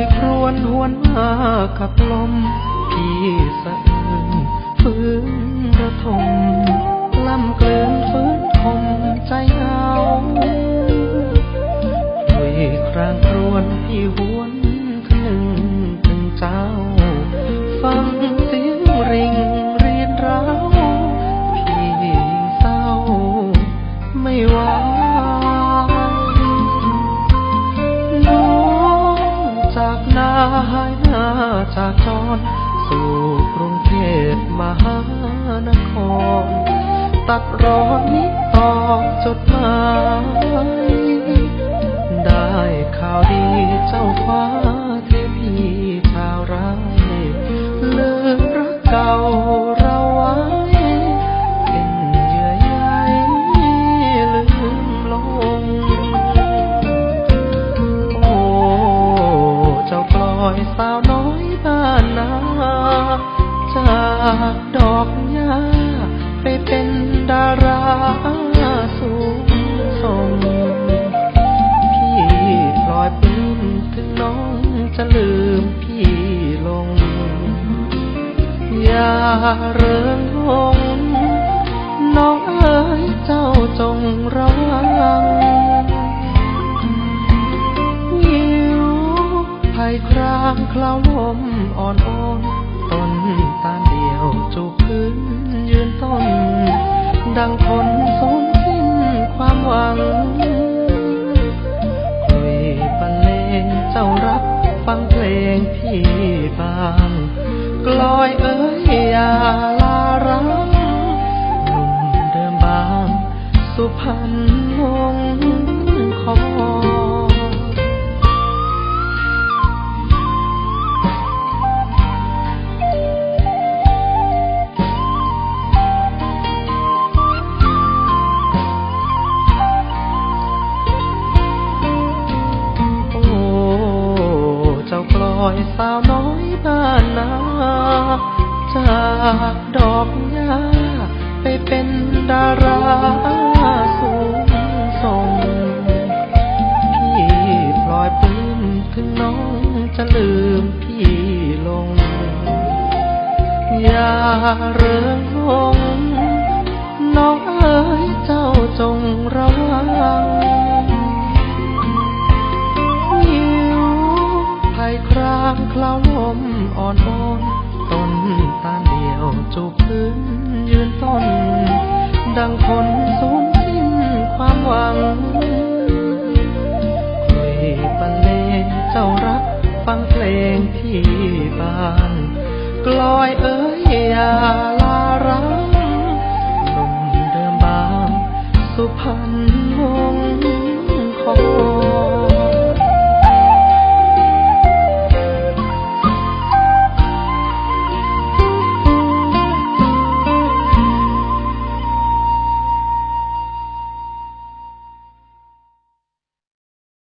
ยครวนหวนมากับลมพี่สะอื้นฟื้นระทมลำเกลืนฟื้นคมใจเอาด้วยครางครวนพี่หู หายหน้าจากจร สู่กรุงเทพมหานคร ตัดร้อนนิดตอบจดหมาย ได้ข่าวดีเจ้าฟ้า มพี่ลง อย่าเริงหงน้องเอ๋ยเจ้าจงระวังหิวภัยครางคลาวลมอ่อนโอนต้นตาเดียวจูบพื้นยืนต้น ดังคน ลอยเอ้ยอย่าลารังหนุ่มเดิมบาง สุพรรณลงคอโอ้เจ้าปล่อยสาวากดอกหญ้าไปเป็นดาราสูงส่งพี่ปล่อยปลื้มถึงน้องจะลืมพี่ลง อย่าเริงหงน้องเอ๋ยเจ้าจงระ ดังคนสูญสิ้นความหวังคุยบรรเลงเจ้ารักฟังเพลงพี่บานกลอยเอ้ยยา